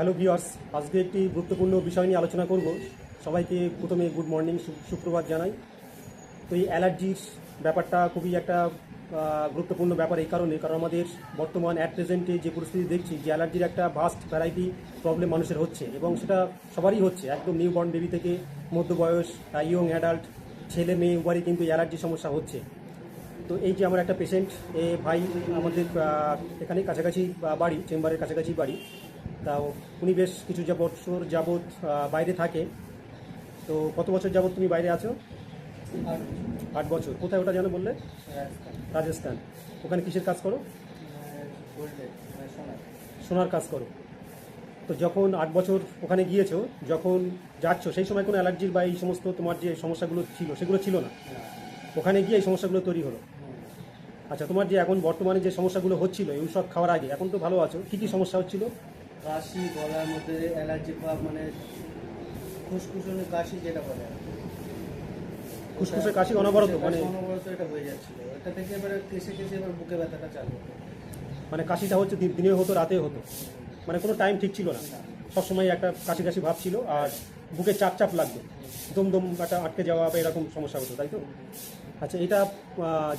Hello viewers, আজকে একটি গুরুত্বপূর্ণ বিষয় নিয়ে আলোচনা করব। সবাইকে প্রথমে গুড মর্নিং সুপ্রভাত জানাই। তো এই অ্যালার্জির ব্যাপারটা খুবই একটা গুরুত্বপূর্ণ ব্যাপার এই কারণে, কারণ আমাদের বর্তমান অ্যাট প্রেজেন্টে যে পরিস্থিতি দেখছি, যে অ্যালার্জির একটা ভাস্ট ভ্যারাইটি প্রবলেম মানুষের হচ্ছে এবং সেটা সবারই হচ্ছে। একদম নিউ বর্ন বেবি থেকে মধ্যবয়স ইয়ং অ্যাডাল্ট ছেলে মেয়ে উভয়ই কিন্তু অ্যালার্জি সমস্যা হচ্ছে। তো এই যে আমার একটা পেশেন্ট এ ভাই আমাদের এখানে কাছাকাছি বাড়ি চেম্বারের কাছাকাছি বাড়ি। তা উনি বেশ কিছু যা বছর যাবৎ বাইরে থাকে। তো কত বছর যাবৎ তুমি বাইরে আছো? আট। বছর। কোথায় ওটা জানো বললে? রাজস্থান। রাজস্থান। ওখানে কিসের কাজ করো? সোনার। কাজ করো। তো যখন আট বছর ওখানে গিয়েছো যখন যাচ্ছ সেই সময় কোনো অ্যালার্জির বা এই সমস্ত তোমার যে সমস্যাগুলো ছিল সেগুলো ছিল না? ওখানে গিয়ে এই সমস্যাগুলো তৈরি হলো? আচ্ছা তোমার যে এখন বর্তমানে যে সমস্যাগুলো হচ্ছিল এই সব খাওয়ার আগে এখন তো ভালো আছো। কী কী সমস্যা হচ্ছিল? কাশি গলার মধ্যে অ্যালার্জি ভাব মানে ফুসফুসনে কাশি যেটা বলে। ফুসফুসে কাশি অনবরত মানে অনবরত এটা হয়ে যাচ্ছিল। এটা থেকে এবারে কেসে কেসে এবার বুকে ব্যথাটা চালু মানে কাশিটা হচ্ছে দিন- দিনে হতো রাতে হতো। মানে কোনো টাইম ঠিক ছিল না। সবসময় একটা কাশি কাশি ভাব ছিল আর বুকে চাপ চাপ লাগতো। দম দম একটা আটকে যাওয়া বা এরকম সমস্যা হতো তাই তো? আচ্ছা এটা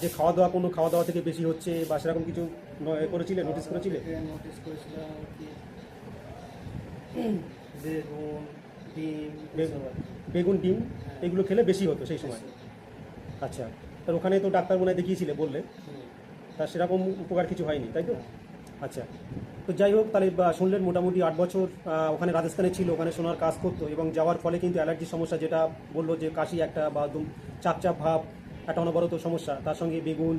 যে খাওয়া দাওয়া কোনো খাওয়া দাওয়া থেকে বেশি হচ্ছে বা সেরকম কিছু করেছিলে নোটিস করেছিলে? নোটিস করেছিলাম কি। বেগুন ডিম বেগুন ডিম এগুলো খেলে বেশি হতো সেই সময়। আচ্ছা তার ওখানে তো ডাক্তার মনে হয় দেখিয়েছিলে বললে। তার সেরকম উপকার কিছু হয়নি তাই তো? আচ্ছা তো যাই হোক তাহলে শুনলেন মোটামুটি আট বছর ওখানে রাজস্থানে ছিল ওখানে সোনার কাজ করতো এবং যাওয়ার ফলে কিন্তু অ্যালার্জির সমস্যা যেটা বলল যে কাশি একটা বা চাপ চাপ ভাব একটা অনবরত সমস্যা তার সঙ্গে বেগুন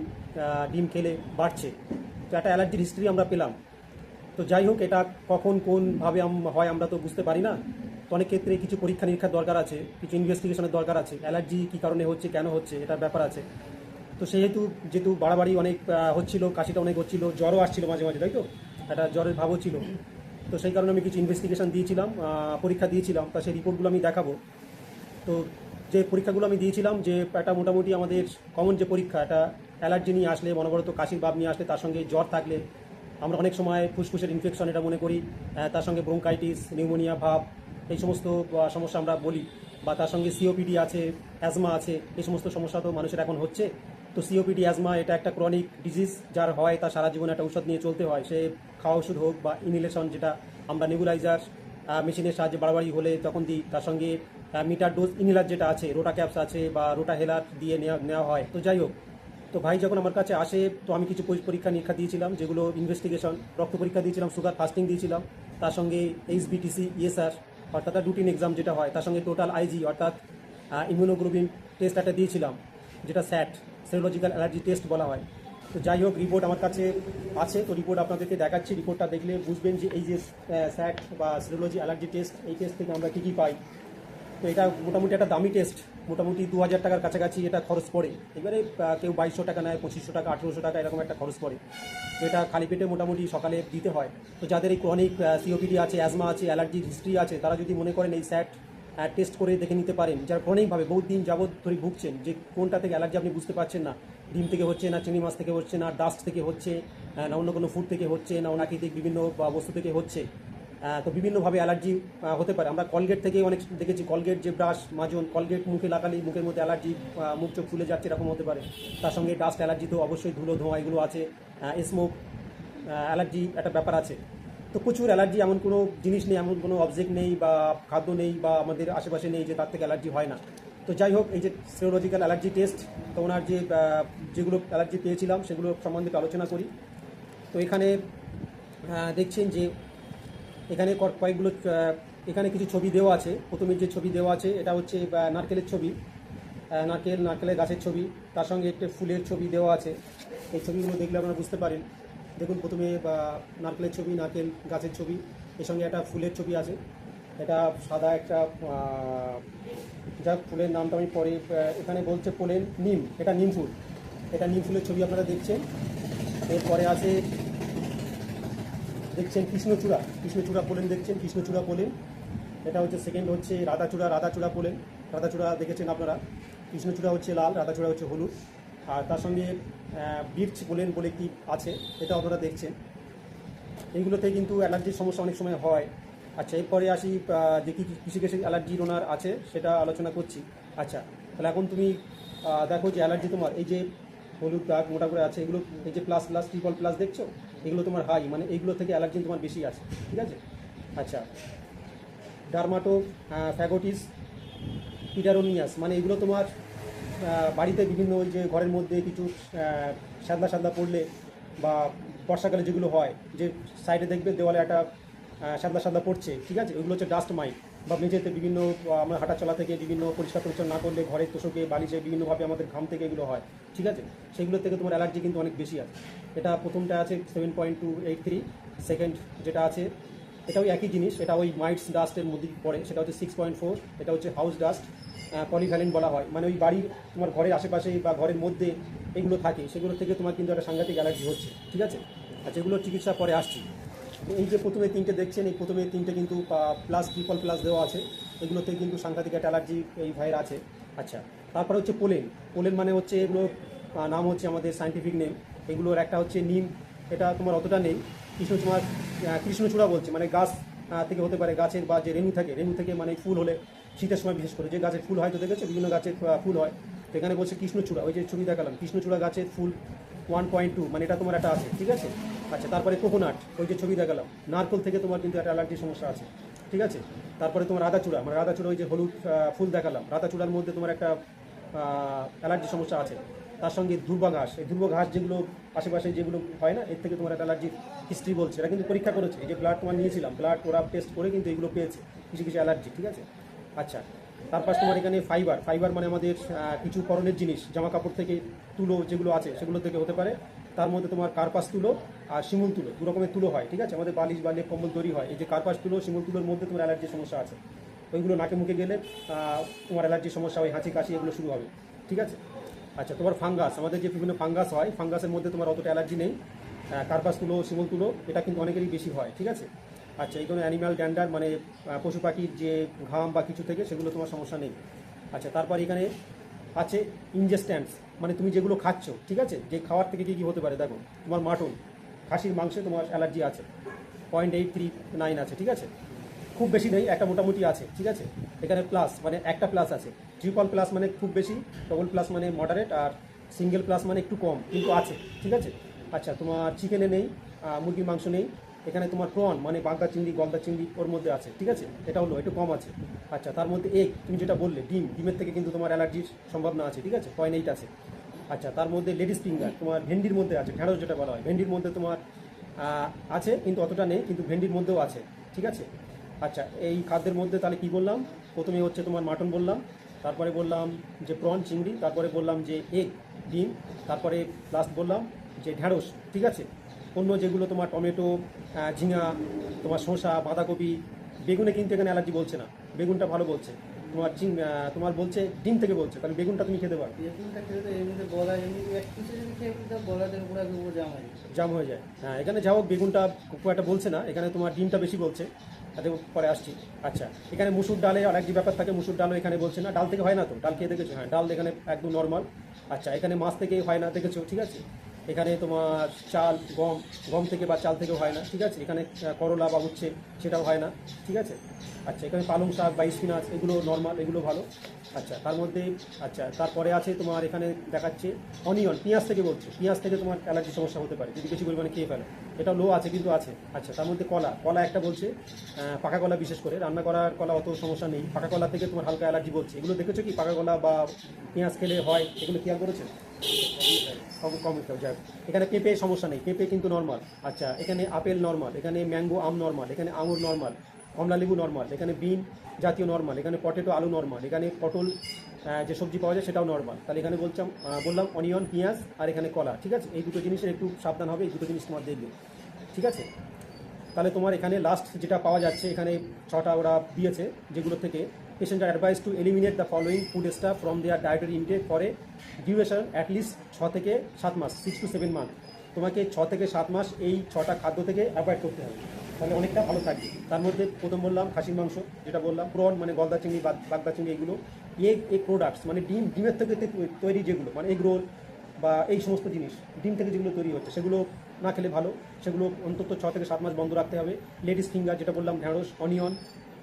ডিম খেলে বাড়ছে। তো একটা অ্যালার্জির হিস্ট্রি আমরা পেলাম। তো যাই হোক, এটা কখন কোনভাবে হয় আমরা তো বুঝতে পারি না। তো অনেক ক্ষেত্রে কিছু পরীক্ষা নিরীক্ষার দরকার আছে, কিছু ইনভেস্টিগেশনের দরকার আছে। অ্যালার্জি কী কারণে হচ্ছে, কেন হচ্ছে, এটার ব্যাপার আছে। তো সেহেতু, যেহেতু বাড়াবাড়ি অনেক হচ্ছিল, কাশিটা অনেক হচ্ছিল, জ্বরও আসছিল মাঝে মাঝে, তাই তো? একটা জ্বরের ভাবও ছিল। তো সেই কারণে আমি কিছু ইনভেস্টিগেশন দিয়েছিলাম পরীক্ষা দিয়েছিলাম, তা সেই রিপোর্টগুলো আমি দেখাবো। তো যে পরীক্ষাগুলো আমি দিয়েছিলাম, যে একটা মোটামুটি আমাদের কমন যে পরীক্ষা, একটা অ্যালার্জি নিয়ে আসলে অনবরত কাশির ভাব নিয়ে আসলে, তার সঙ্গে জ্বর থাকলে আমরা অনেক সময় ফুসফুসের ইনফেকশন এটা মনে করি তার সঙ্গে ব্রোঙ্কাইটিস নিউমোনিয়া ভাব, এই সমস্ত সমস্যা আমরা বলি। বা তার সঙ্গে সিওপিডি আছে অ্যাজমা আছে, এই সমস্ত সমস্যা তো মানুষের এখন হচ্ছে। তো সিওপিডি অ্যাজমা এটা একটা ক্রনিক ডিজিজ যার হয়, তার সারা জীবন একটা ঔষধ নিয়ে চলতে হয়। সে খাওয়া ওষুধ হোক বা ইনহেলেশন যেটা আমরা নেবুলাইজার মেশিনের সাহায্যে বাড়াবাড়ি হলে তখন দিই। তার সঙ্গে মিটার ডোজ ইনহেলার যেটা আছে, রোটা ক্যাপস আছে বা রোটা হেলার দিয়ে নেওয়া নেওয়া হয়। তো যাই হোক তো ভাই যখন আমার কাছে আসে, তো আমি কিছু পরি- পরীক্ষা নিরীক্ষা দিয়েছিলাম, যেগুলো ইনভেস্টিগেশন রক্ত পরীক্ষা দিয়েছিলাম সুগার ফাস্টিং দিয়েছিলাম, তার সঙ্গে এইচ এইচবিটিসি ইএসআর অর্থাৎ রুটিন এক্সাম যেটা হয়, তার সঙ্গে টোটাল আইজি অর্থাৎ ইমিউনোগ্লোবিন টেস্ট একটা দিয়েছিলাম, যেটা স্যাট সেরোলজিক্যাল অ্যালার্জি টেস্ট বলা হয়। তো যাই হোক রিপোর্ট আমার কাছে আছে, তো রিপোর্ট আপনাদেরকে দেখাচ্ছি রিপোর্টটা দেখলে বুঝবেন যে এই যে স্যাট বা সেরোলজি অ্যালার্জি টেস্ট এই টেস্ট থেকে আমরা কী কী পাই। তো এটা মোটামুটি একটা দামি টেস্ট মোটামুটি দু হাজার টাকার কাছাকাছি এটা খরচ পড়ে। এবারে কেউ বাইশশো টাকা নেয়, পঁচিশশো টাকা, আঠেরোশো টাকা, এরকম একটা খরচ পড়ে। তো এটা খালি পেটে মোটামুটি সকালে দিতে হয়। তো যাদের এই ক্রনিক সিওপিডি আছে অ্যাজমা আছে অ্যালার্জির হিস্ট্রি আছে, তারা যদি মনে করেন এই স্যাট টেস্ট করে দেখে নিতে পারেন, যারা ক্রনিকভাবে বহু দিন যাবৎ ধরে ভুগছেন, যে কোনটা থেকে অ্যালার্জি আপনি বুঝতে পারছেন না, ডিম থেকে হচ্ছে না, চিংড়ি মাছ থেকে হচ্ছে না ডাস্ট থেকে হচ্ছে না অন্য কোনো ফুড থেকে হচ্ছে না, অনাকৃতিক বিভিন্ন বস্তু থেকে হচ্ছে তো বিভিন্নভাবে অ্যালার্জি হতে পারে। আমরা কলগেট থেকে অনেক দেখেছি। কলগেট যে ব্রাশ মাজন কলগেট মুখে লাগালে মুখের মধ্যে অ্যালার্জি মুখ চোখ ফুলে যাচ্ছে, এরকম হতে পারে। তার সঙ্গে ডাস্ট অ্যালার্জি তো অবশ্যই ধুলো, ধোঁয়া, এগুলো আছে। স্মোক অ্যালার্জি একটা ব্যাপার আছে। তো প্রচুর অ্যালার্জি এমন কোনো জিনিস নেই, এমন কোনো অবজেক্ট নেই বা খাদ্য নেই বা আমাদের আশেপাশে নেই যে তার থেকে অ্যালার্জি হয় না। তো যাই হোক, এই যে সেরোলজিক্যাল অ্যালার্জি টেস্ট তো ওনার যে যেগুলো অ্যালার্জি পেয়েছিলাম সেগুলো সম্বন্ধে আলোচনা করি। তো এখানে দেখছেন যে এখানে কয়েকগুলো এখানে কিছু ছবি দেওয়া আছে। প্রথমে যে ছবি দেওয়া আছে, এটা হচ্ছে নারকেলের ছবি। নারকেল, নারকেলের গাছের ছবি। তার সঙ্গে একটি ফুলের ছবি দেওয়া আছে। এই ছবিগুলো দেখলে আপনারা বুঝতে পারেন। দেখুন, প্রথমে নারকেলের ছবি, নারকেল গাছের ছবি। এর সঙ্গে একটা ফুলের ছবি আছে। এটা সাদা একটা যা ফুলের নামটা আমি পরে এখানে বলছে পোলেন, নিম। এটা নিম ফুল। এটা নিম ফুলের ছবি আপনারা দেখছেন। এরপরে আছে দেখছেন কৃষ্ণচূড়া কৃষ্ণচূড়া পোলেন দেখছেন, কৃষ্ণচূড়া পোলেন। এটা হচ্ছে সেকেন্ড হচ্ছে রাধাচূড়া রাধাচূড়া পোলেন। রাধাচূড়া দেখেছেন আপনারা? কৃষ্ণচূড়া হচ্ছে লাল, রাধাচূড়া হচ্ছে হলুদ। আর তার সঙ্গে বীর্চ পোলেন বলে কি আছে এটা আপনারা দেখছেন। এইগুলোতে কিন্তু অ্যালার্জির সমস্যা অনেক সময় হয়। আচ্ছা এরপরে আসি যে কি কি- কিছু কিছু অ্যালার্জির ওনার আছে, সেটা আলোচনা করছি। আচ্ছা তাহলে এখন তুমি দেখো যে অ্যালার্জি তোমার, এই যে হলুদ দাগ মোটা করে আছে, এগুলো এই যে প্লাস প্লাস ট্রিপল প্লাস দেখছ? এগুলো তোমার হাই মানে এইগুলো থেকে অ্যালার্জি তোমার বেশি আছে, ঠিক আছে? আচ্ছা। ডার্মাটো ফ্যাগোটিস পিডারোনিয়াস মানে এগুলো তোমার বাড়িতে বিভিন্ন ওই যে ঘরের মধ্যে কিছু সাদা সাদা পড়লে বা বর্ষাকালে যেগুলো হয়, যে সাইডে দেখবে দেওয়ালে একটা সাদা সাদা পড়ছে, ঠিক আছে? ওইগুলো হচ্ছে ডাস্ট মাইট বা মেঝেতে বিভিন্ন আমরা হাঁটা চলা থেকে বিভিন্ন পরিষ্কার পরিচ্ছন্ন না করলে ঘরের তোষকে, বালিশে বিভিন্নভাবে আমাদের ঘাম থেকে এগুলো হয়, ঠিক আছে? সেগুলো থেকে তোমার অ্যালার্জি কিন্তু অনেক বেশি আছে। এটা প্রথমটা আছে seven point two eight three second যেটা আছে, এটাও একই জিনিস, এটা ওই মাইটস ডাস্টের মধ্যে পড়ে, সেটা হচ্ছে সিক্স পয়েন্ট ফোর এটা হচ্ছে হাউস ডাস্ট পলিভ্যালেন বলা হয়। মানে ওই বাড়ির, তোমার ঘরের আশেপাশে বা ঘরের মধ্যে এগুলো থাকে, সেগুলো থেকে তোমার কিন্তু একটা সাংঘাতিক অ্যালার্জি হচ্ছে, ঠিক আছে? আর যেগুলো চিকিৎসা পরে আসছি। এই যে প্রথমে তিনটে দেখছেন, এই প্রথমে তিনটে কিন্তু প্লাস ট্রিপল প্লাস দেওয়া আছে। এগুলোতে কিন্তু সাংঘাতিক একটা অ্যালার্জি এই ভাইয়ের আছে। আচ্ছা তারপরে হচ্ছে পোলেন। পোলেন মানে হচ্ছে এগুলো নাম হচ্ছে আমাদের সাইন্টিফিক নেম এগুলোর একটা হচ্ছে নিম, এটা তোমার অতটা নেই। কৃষ্ণ তোমার কৃষ্ণচূড়া বলছে মানে গাছ থেকে হতে পারে গাছের বা যে রেণু থাকে, রেণু থেকে মানে ফুল হলে শীতের সময় বিশেষ করে। যে গাছের ফুল হয়তো দেখেছ? বিভিন্ন গাছের ফুল হয়। তো এখানে বলছে কৃষ্ণচূড়া, ওই যে ছবি দেখালাম। কৃষ্ণচূড়া গাছের ফুল ওয়ান পয়েন্ট টু মানে এটা তোমার একটা আছে, ঠিক আছে? আচ্ছা তারপরে কোকোনাট, ওই যে ছবি দেখালাম। নারকল থেকে তোমার কিন্তু একটা অ্যালার্জির সমস্যা আছে, ঠিক আছে? তারপরে তোমার রাধাচূড়া মানে রাধাচূড়া ওই যে হলুদ ফুল দেখালাম, রাধাচূড়ার মধ্যে তোমার একটা অ্যালার্জির সমস্যা আছে। তার সঙ্গে দুর্বা ঘাস, এই দুর্বা ঘাস যেগুলো আশেপাশে যেগুলো হয় না, এর থেকে তোমার একটা অ্যালার্জির হিস্ট্রি বলছে। এটা কিন্তু পরীক্ষা করেছে, এই যে ব্লাড তোমার নিয়েছিলাম ব্লাড ওরা টেস্ট করে কিন্তু এগুলো পেয়েছে, কিছু কিছু অ্যালার্জি, ঠিক আছে? আচ্ছা তারপর তোমার এখানে ফাইবার ফাইবার মানে আমাদের কিছু করণের জিনিস, জামা কাপড় থেকে তুলো যেগুলো আছে, সেগুলো থেকে হতে পারে। তার মধ্যে তোমার কার্পাস তুলো আর শিমুল তুলো, দু রকমের তুলো হয়, ঠিক আছে? আমাদের বালিশ বা লেপ কম্বল তৈরি হয়। এই যে কার্পাস তুলো, শিমুল তুলোর মধ্যে তোমার অ্যালার্জির সমস্যা আছে। ওইগুলো নাকে মুখে গেলে তোমার অ্যালার্জির সমস্যা হয়, হাঁচি, কাশি, এগুলো শুরু হবে, ঠিক আছে? আচ্ছা তোমার ফাঙ্গাস আমাদের যে বিভিন্ন ফাঙ্গাস হয় ফাঙ্গাসের মধ্যে তোমার অতটা অ্যালার্জি নেই। কার্পাস তুলো, শিমুল তুলো, এটা কিন্তু অনেকেরই বেশি হয়, ঠিক আছে? আচ্ছা এই কোনো অ্যানিম্যাল ড্যান্ডার মানে পশু পাখির যে ঘাম বা কিছু থেকে, সেগুলো তোমার সমস্যা নেই। আচ্ছা তারপর এখানে আছে ইনজেস্ট্যান্স মানে তুমি যেগুলো খাচ্ছ, ঠিক আছে? যে খাওয়ার থেকে কী কী হতে পারে, দেখো, তোমার মাটন। খাসির মাংসে তোমার অ্যালার্জি আছে। পয়েন্ট এইট থ্রি নাইন আছে, ঠিক আছে? খুব বেশি নেই, একটা মোটামুটি আছে, ঠিক আছে? এখানে প্লাস মানে একটা প্লাস আছে। ট্রিপল প্লাস মানে খুব বেশি ডবল প্লাস মানে মডারেট আর সিঙ্গেল প্লাস মানে একটু কম, কিন্তু আছে, ঠিক আছে? আচ্ছা তোমার চিকেনে নেই মুরগির মাংস নেই, এখানে তোমার প্রন মানে বাগদা চিংড়ি, গলদা চিংড়ি, ওর মধ্যে আছে, ঠিক আছে? এটা হলো একটু কম আছে। আচ্ছা তার মধ্যে এগ তুমি যেটা বললে, ডিম, ডিমের থেকে কিন্তু তোমার অ্যালার্জির সম্ভাবনা আছে, ঠিক আছে? পয়েন্ট এইট আছে। আচ্ছা তার মধ্যে লেডিস ফিঙ্গার, তোমার ভেন্ডির মধ্যে আছে, ঢেঁড়স যেটা বলা হয়। ভেন্ডির মধ্যে তোমার আছে, কিন্তু অতটা নেই, কিন্তু ভেন্ডির মধ্যেও আছে, ঠিক আছে? আচ্ছা এই খাদ্যের মধ্যে তাহলে কি বললাম? প্রথমে হচ্ছে তোমার মাটন বললাম, তারপরে বললাম যে প্রন, চিংড়ি, তারপরে বললাম যে এগ, ডিম, তারপরে লাস্ট বললাম যে ঢ্যাঁড়স ঠিক আছে? অন্য যেগুলো তোমার টমেটো ঝিঙা, তোমার শসা, বাঁধাকপি, বেগুনে কিন্তু এখানে অ্যালার্জি বলছে না, বেগুনটা ভালো বলছে। তোমার চিং তোমার বলছে ডিম থেকে বলছে তাহলে বেগুনটা তুমি খেতে পারো। বেগুনটা এমনিতে জাম হয়ে যায় জাম হয়ে যায়। হ্যাঁ এখানে যাও হোক বেগুনটা খুব একটা বলছে না এখানে তোমার ডিমটা বেশি বলছে। তাতে পরে আসছি। আচ্ছা এখানে মুসুর ডালে অনেক যে ব্যাপার থাকে মুসুর ডালও এখানে বলছে না। ডাল থেকে হয় না তো? ডাল খেয়ে দেখেছ? হ্যাঁ। ডাল এখানে একদম নর্মাল আচ্ছা এখানে মাছ থেকে হয় না দেখেছ? ঠিক আছে? এখানে তোমার চাল, গম গম থেকে বা চাল থেকেও হয় না, ঠিক আছে? এখানে করলা বা উচ্ছে সেটাও হয় না, ঠিক আছে? আচ্ছা এখানে পালং শাক বা স্পিনাচ এগুলো নর্মাল এগুলো ভালো। আচ্ছা তার মধ্যে আচ্ছা তারপরে আছে তোমার এখানে দেখাচ্ছে অনিয়ন পেঁয়াজ থেকে বলছে। পেঁয়াজ থেকে তোমার অ্যালার্জি সমস্যা হতে পারে, যদি বেশি পরিমাণে খেয়ে ফেলো। এটা লো আছে, কিন্তু আছে। আচ্ছা তার মধ্যে কলা। কলা একটা বলছে পাকা কলা বিশেষ করে। রান্না করার কলা অত সমস্যা নেই। পাকা কলা থেকে তোমার হালকা অ্যালার্জি বলছে। এগুলো দেখেছ কি? পাকা কলা বা পেঁয়াজ খেলে হয়, এগুলো খেয়াল করেছে? কম কম একটু যাক। এখানে পেঁপে সমস্যা নেই। পেঁপে কিন্তু নর্মাল আচ্ছা এখানে আপেল নর্মাল এখানে ম্যাঙ্গো আম নর্মাল এখানে আঙুর নর্মাল কমলা লেবু নর্মাল এখানে বিন জাতীয় নর্মাল এখানে পটেটো আলু নর্মাল এখানে পটল যে সবজি পাওয়া যায় সেটাও নর্মাল তাহলে এখানে বলছিলাম বললাম অনিয়ন পেঁয়াজ আর এখানে কলা, ঠিক আছে? এই দুটো জিনিসের একটু সাবধান হবে, এই দুটো জিনিস তোমার দেখবে, ঠিক আছে? তাহলে তোমার এখানে লাস্ট যেটা পাওয়া যাচ্ছে, এখানে ছটা ওরা দিয়েছে, যেগুলো থেকে patient advised to eliminate the following food stuff from their dietary intake for a duration at least ছ থেকে সাত মাস সিক্স টু সেভেন মান্থ তোমাকে ছ থেকে সাত মাস এই ছটা খাদ্য থেকে অ্যাভয়েড করতে হবে। তাহলে অনেকটা ভালো থাকবে। তার মধ্যে প্রথম বললাম খাসির মাংস, যেটা বললাম প্রন মানে গলদা চিংড়ি বাগদা চিংড়ি এগুলো এগ এগ প্রোডাক্টস মানে ডিম, ডিমের থেকে তৈরি যেগুলো মানে এগ রোল বা এই সমস্ত জিনিস, ডিম থেকে যেগুলো তৈরি হচ্ছে, সেগুলো না খেলে ভালো। সেগুলো অন্তত ছ থেকে সাত মাস বন্ধ রাখতে হবে। লেডিস ফিঙ্গার, যেটা বললাম, ঢেঁড়স, অনিয়ন,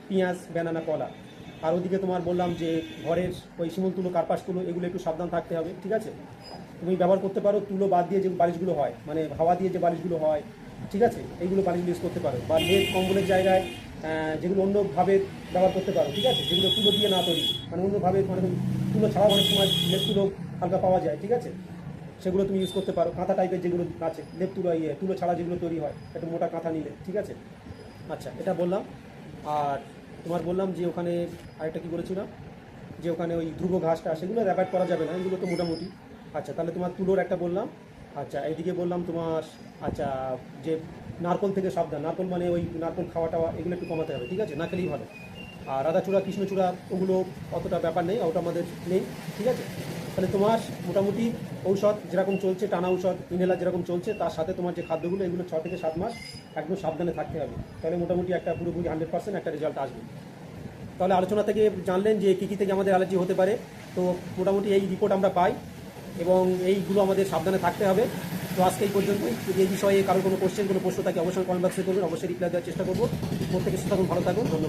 পেঁয়াজ ব্যানানা কলা। আর ওদিকে তোমার বললাম যে ঘরের ওই শিমুল তুলো, কার্পাস তুলো, এগুলো একটু সাবধান থাকতে হবে, ঠিক আছে? তুমি ব্যবহার করতে পারো, তুলো বাদ দিয়ে যে বালিশগুলো হয় মানে হাওয়া দিয়ে যে বালিশগুলো হয়, ঠিক আছে? এইগুলো বালিশগুলো ইউজ করতে পারো। বা লেপ, কম্বলের জায়গায় যেগুলো অন্যভাবে ব্যবহার করতে পারো, ঠিক আছে? যেগুলো তুলো দিয়ে না তৈরি মানে অন্যভাবে মানে তুলো ছাড়াও অনেক সময় লেপ তুলো হালকা পাওয়া যায়, ঠিক আছে? সেগুলো তুমি ইউজ করতে পারো। কাঁথা টাইপের যেগুলো আছে, লেপ তুলো ইয়ে তুলো ছাড়া যেগুলো তৈরি হয়, একটু মোটা কাঁথা নিলে, ঠিক আছে? আচ্ছা এটা বললাম। আর তোমার বললাম যে ওখানে আরেকটা কী বলেছিলাম যে ওখানে ওই ধ্রুব ঘাসটা সেগুলো অ্যাভয়েড করা যাবে না, এগুলো তো মোটামুটি। আচ্ছা তাহলে তোমার তুলোর একটা বললাম। আচ্ছা এইদিকে বললাম তোমার আচ্ছা যে নারকল থেকে সাবধান। নারকল মানে ওই নারকল খাওয়া টাওয়া এগুলো একটু কমাতে হবে, ঠিক আছে? না খেলেই ভালো আর রাধাচূড়া, কৃষ্ণচূড়া, ওগুলো অতটা ব্যাপার নেই, ওটা আমাদের নেই, ঠিক আছে? তাহলে তোমার মোটামুটি ঔষধ যেরকম চলছে, টানা ঔষধ, ইনহেলার যেরকম চলছে, তার সাথে তোমার যে খাদ্যগুলো, এগুলো ছ থেকে সাত মাস একদম সাবধানে থাকতে হবে। তাহলে মোটামুটি একটা পুরোপুরি হান্ড্রেড পার্সেন্ট একটা রেজাল্ট আসবে। তাহলে আলোচনা থেকে জানলেন যে কী কী থেকে আমাদের অ্যালার্জি হতে পারে। তো মোটামুটি এই রিপোর্ট আমরা পাই এবং এইগুলো আমাদের সাবধানে থাকতে হবে। তো আজকে এই পর্যন্তই। যদি এই বিষয়ে কারও কোনো কোশ্চেন কোনো প্রশ্ন থাকে, অবশ্যই কমেন্ট বক্সে করবেন অবশ্যই রিপ্লাই দেওয়ার চেষ্টা করব। প্রত্যেকে সুস্থ ভালো থাকুন। ধন্যবাদ।